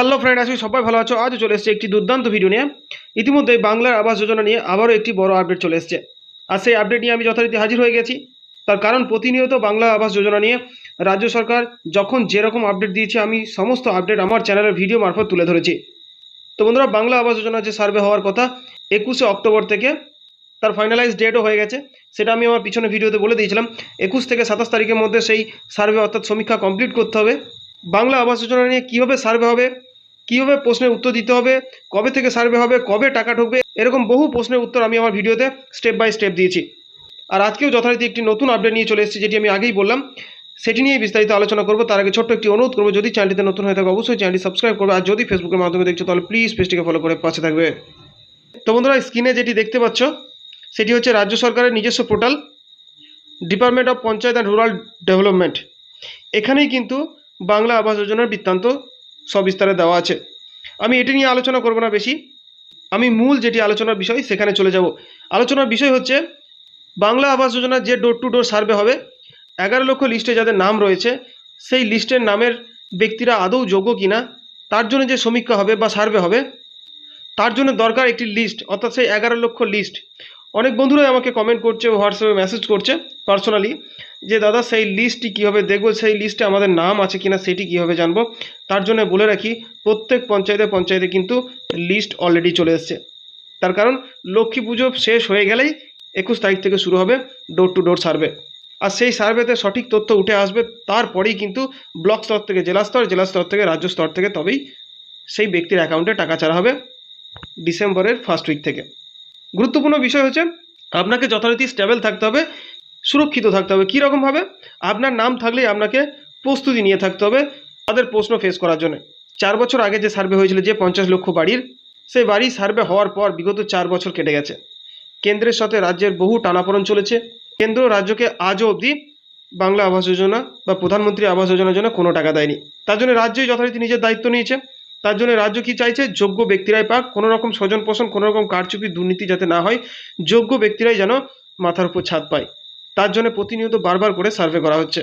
Hello friend আজকে সবাই ভালো আছো। আজও চলে এসেছে একটি দুর্দান্ত ভিডিও নিয়ে। ইতিমধ্যে বাংলার আবাস যোজনা নিয়ে আবারও একটি বড় আপডেট চলে এসেছে। আর সেই আপডেট নিয়ে আমি যথারীতি হাজির হয়ে গেছি। তার কারণ প্রতিনিয়ত বাংলা আবাস যোজনা নিয়ে রাজ্য সরকার যখন যেরকম আপডেট দিয়েছে, আমি সমস্ত আপডেট আমার চ্যানেলের ভিডিও মারফত তুলে ধরেছি। তো বন্ধুরা, বাংলা আবাস যোজনা যে সার্ভে হওয়ার কথা, একুশে অক্টোবর থেকে তার ফাইনালাইজ ডেটও হয়ে গেছে। সেটা আমি আমার পিছনে ভিডিওতে বলে দিয়েছিলাম। একুশ থেকে সাতাশ তারিখের মধ্যে সেই সার্ভে অর্থাৎ সমীক্ষা কমপ্লিট করতে হবে। বাংলা আবাস যোজনা নিয়ে কীভাবে সার্ভে হবে কীভাবে প্রশ্নের উত্তর দিতে হবে, কবে থেকে সার্ভে হবে, কবে টাকা ঢুকবে, এরকম বহু প্রশ্নের উত্তর আমি আমার ভিডিওতে স্টেপ বাই স্টেপ দিয়েছি। আর আজকেও যথারীতি একটি নতুন আপডেট নিয়ে চলে এসেছি, যেটি আমি আগেই বললাম, সেটি নিয়ে বিস্তারিত আলোচনা করব। তার আগে ছোট্ট একটি অনুরোধ করব, যদি চ্যানেলটিতে নতুন হয়ে থাকে, অবশ্যই চ্যানেলটি সাবস্ক্রাইব করবে, আর যদি ফেসবুকের মাধ্যমে দেখছ, তাহলে প্লিজ পেজটিকে ফলো করে পাশে থাকবে। তো বন্ধুরা স্ক্রিনে যেটি দেখতে পাচ্ছ, সেটি হচ্ছে রাজ্য সরকারের নিজস্ব portal department of panchayat and rural development এখানেই কিন্তু বাংলা আবাস যোজনার বৃত্তান্ত সবিস্তারে দেওয়া আছে। আমি এটি নিয়ে আলোচনা করব না বেশি। আমি মূল যেটি আলোচনার বিষয়, সেখানে চলে যাব। আলোচনার বিষয় হচ্ছে, বাংলা আবাস যোজনার যে ডোর টু ডোর সার্ভে হবে, এগারো লক্ষ লিস্টে যাদের নাম রয়েছে, সেই লিস্টের নামের ব্যক্তিরা আদৌ যোগ্য কিনা, তার জন্য যে সমীক্ষা হবে বা সার্ভে হবে, তার জন্য দরকার একটি লিস্ট অর্থাৎ সেই এগারো লক্ষ লিস্ট অনেক বন্ধুরাই আমাকে কমেন্ট করছে হোয়াটসঅ্যাপে মেসেজ করছে পার্সোনালি যে, দাদা, সেই লিস্টটি কীভাবে দেখব? সেই লিস্টে আমাদের নাম আছে কিনা? সেটি কীভাবে জানব? তার জন্য বলে রাখি, প্রত্যেক পঞ্চায়েতে পঞ্চায়েতে কিন্তু লিস্ট অলরেডি চলে এসছে। তার কারণ, লক্ষ্মী পুজো শেষ হয়ে গেলেই একুশ তারিখ থেকে শুরু হবে ডোর টু ডোর সার্ভে আর সেই সার্ভেতে সঠিক তথ্য উঠে আসবে তারপরেই কিন্তু ব্লক স্তর থেকে জেলা স্তর জেলা স্তর থেকে রাজ্য স্তর থেকে তবেই সেই ব্যক্তির অ্যাকাউন্টে টাকা ছাড়া হবে ডিসেম্বরের ফার্স্ট উইক থেকে। গুরুত্বপূর্ণ বিষয় হচ্ছে, আপনাকে যথারীতি স্টেবল থাকতে হবে, সুরক্ষিত থাকতে হবে। কীরকমভাবে আপনার নাম থাকলেই আপনাকে প্রস্তুতি নিয়ে থাকতে হবে তাদের প্রশ্ন ফেস করার জন্য। চার বছর আগে যে সার্ভে হয়েছিল যে পঞ্চাশ লক্ষ বাড়ির, সেই বাড়ি সার্ভে হওয়ার পর বিগত চার বছর কেটে গেছে। কেন্দ্রের সাথে রাজ্যের বহু টানাপোড়ন চলেছে। কেন্দ্র রাজ্যকে আজও অবধি বাংলা আবাস যোজনা বা প্রধানমন্ত্রী আবাস যোজনার জন্য কোনো টাকা দেয়নি। তার জন্য রাজ্যই যথারীতি নিজের দায়িত্ব নিয়েছে। তার জন্য রাজ্য কি চাইছে? যোগ্য ব্যক্তিরাই পাক। কোনো রকম স্বজন পোষণ কোনো রকম কারচুপি, দুর্নীতি যাতে না হয়, যোগ্য ব্যক্তিরাই যেন মাথার উপর ছাদ পায়। তার জন্য প্রতিনিয়ত বারবার করে সার্ভে করা হচ্ছে।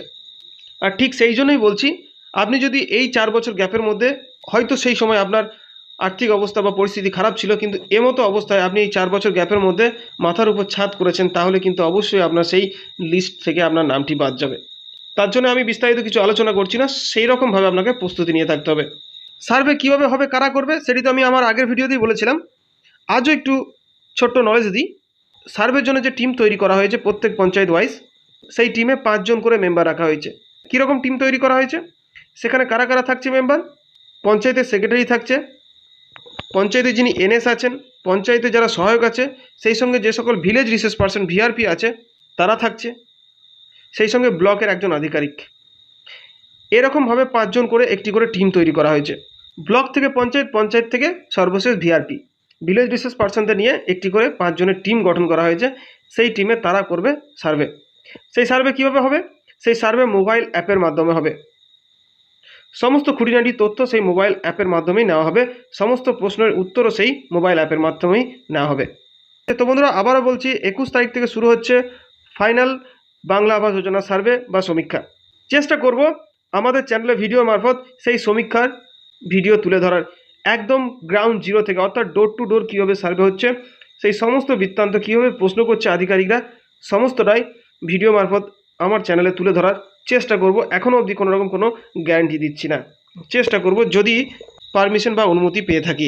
আর ঠিক সেই জন্যই বলছি, আপনি যদি এই চার বছর গ্যাপের মধ্যে, হয়তো সেই সময় আপনার আর্থিক অবস্থা বা পরিস্থিতি খারাপ ছিল, কিন্তু এমতো অবস্থায় আপনি এই চার বছর গ্যাপের মধ্যে মাথার উপর ছাদ করেছেন, তাহলে কিন্তু অবশ্যই আপনার সেই লিস্ট থেকে আপনার নামটি বাদ যাবে। তার জন্য আমি বিস্তারিত কিছু আলোচনা করছি না সেই রকমভাবে আপনাকে প্রস্তুতি নিয়ে থাকতে হবে। সার্ভে কীভাবে হবে, কারা করবে সেটি তো আমি আমার আগের ভিডিওতেই বলেছিলাম। আজও একটু ছোট্ট নলেজ দিই। সার্ভের জন্য যে টিম তৈরি করা হয়েছে প্রত্যেক পঞ্চায়েত ওয়াইজ সেই টিমে পাঁচজন করে মেম্বার রাখা হয়েছে। কীরকম টিম তৈরি করা হয়েছে? সেখানে কারা কারা থাকছে মেম্বার পঞ্চায়েতের সেক্রেটারি থাকছে। পঞ্চায়েতে যিনি এনএস আছেন, পঞ্চায়েতে যারা সহায়ক আছে, সেই সঙ্গে যে সকল ভিলেজ রিসোর্স পার্সন ভিআরপি আছে, তারা থাকছে। সেই সঙ্গে ব্লকের একজন আধিকারিক। এরকমভাবে পাঁচজন করে একটি করে টিম তৈরি করা হয়েছে। ব্লক থেকে পঞ্চায়েত পঞ্চায়েত থেকে সর্বশেষ ভিআরপি ভিলেজ রিসোর্স পার্সনদের নিয়ে একটি করে পাঁচজনের টিম গঠন করা হয়েছে। সেই টিমে তারা করবে সার্ভে সেই সার্ভে কীভাবে হবে? সেই সার্ভে মোবাইল অ্যাপের মাধ্যমে হবে। সমস্ত খুঁটিনাটি তথ্য সেই মোবাইল অ্যাপের মাধ্যমেই নেওয়া হবে। সমস্ত প্রশ্নের উত্তরও সেই মোবাইল অ্যাপের মাধ্যমেই নেওয়া হবে। তো বন্ধুরা, আবারও বলছি, একুশ তারিখ থেকে শুরু হচ্ছে ফাইনাল বাংলা আবাস যোজনা সার্ভে বা সমীক্ষা। চেষ্টা করব আমাদের চ্যানেলে ভিডিও মারফত সেই সমীক্ষার ভিডিও তুলে ধরার। একদম গ্রাউন্ড জিরো থেকে অর্থাৎ ডোর টু ডোর কীভাবে সার্ভে হচ্ছে, সেই সমস্ত বৃত্তান্ত কীভাবে প্রশ্ন করছে আধিকারিকরা, সমস্তটাই ভিডিও মারফত আমার চ্যানেলে তুলে ধরার চেষ্টা করব। এখনও অবধি কোনো রকম কোনো গ্যারান্টি দিচ্ছি না। চেষ্টা করব যদি পারমিশন বা অনুমতি পেয়ে থাকি।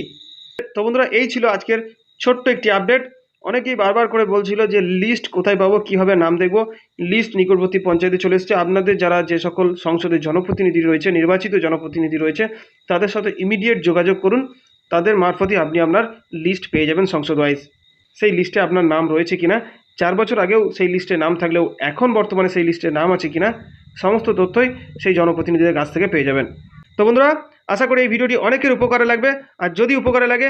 তো বন্ধুরা, এই ছিল আজকের ছোট্ট একটি আপডেট অনেকেই বারবার করে বলছিল যে লিস্ট কোথায় পাবো, কীভাবে নাম দেখব? লিস্ট নিকটবর্তী পঞ্চায়েতে চলে এসছে। আপনাদের যারা যে সকল সংসদের জনপ্রতিনিধি রয়েছে, নির্বাচিত জনপ্রতিনিধি রয়েছে, তাদের সাথে ইমিডিয়েট যোগাযোগ করুন। তাদের মারফতই আপনি আপনার লিস্ট পেয়ে যাবেন সংসদ ওয়াইজ সেই লিস্টে আপনার নাম রয়েছে কিনা, চার বছর আগেও সেই লিস্টে নাম থাকলেও এখন বর্তমানে সেই লিস্টে নাম আছে কিনা, সমস্ত তথ্যই সেই জনপ্রতিনিধিদের কাছ থেকে পেয়ে যাবেন। তো বন্ধুরা, আশা করি এই ভিডিওটি অনেকের উপকারে লাগবে। আর যদি উপকারে লাগে